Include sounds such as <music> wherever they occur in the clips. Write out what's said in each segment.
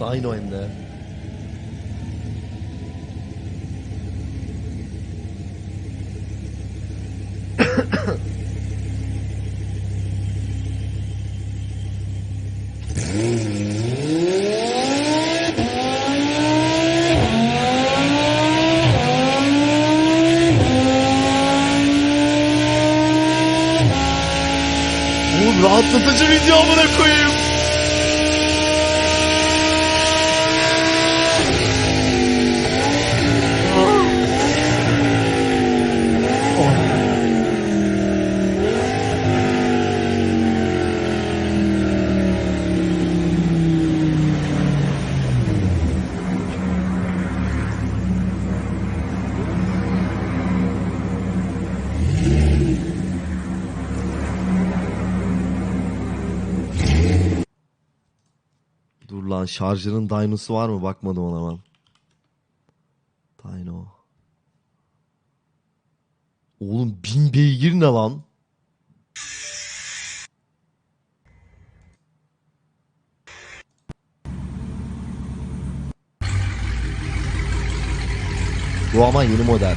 Dino hem de. Oğlum rahatlatıcı video amına koyayım. Dur lan şarjının dynosu var mı? Bakmadım ona ben. Dyno. Oğlum bin beygir ne lan? Bu ama yeni model.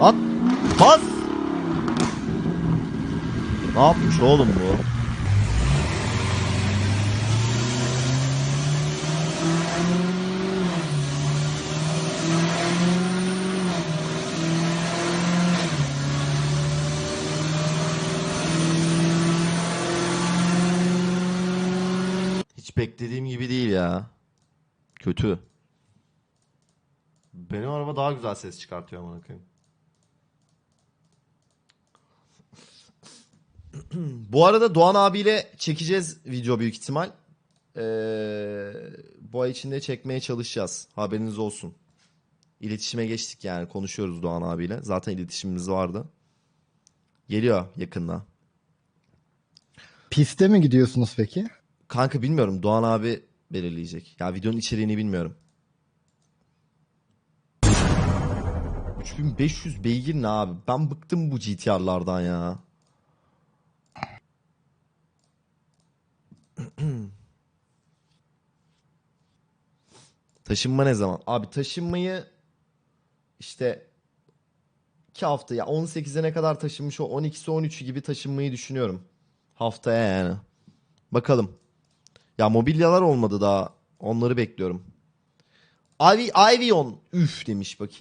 At. Bas. Ne yapmış oğlum bu? Hiç beklediğim gibi değil ya. Kötü. Benim araba daha güzel ses çıkartıyor amına koyayım. <clears throat> Bu arada Doğan abiyle çekeceğiz video büyük ihtimal. Ee, bu ay içinde çekmeye çalışacağız. Haberiniz olsun. İletişime geçtik yani konuşuyoruz Doğan abiyle. Zaten iletişimimiz vardı. Geliyor yakında. Piste mi gidiyorsunuz peki? Kanka bilmiyorum Doğan abi belirleyecek. Ya videonun içeriğini bilmiyorum. 3500 beygir ne abi? Ben bıktım bu GTR'lardan ya. <clears throat> Taşınma ne zaman? Abi taşınmayı işte 2 hafta ya 18'e ne kadar taşınmış o 12'si 13'ü gibi taşınmayı düşünüyorum. Haftaya yani. Bakalım. Ya mobilyalar olmadı daha. Onları bekliyorum. Ivy, Ivion üf demiş bakayım.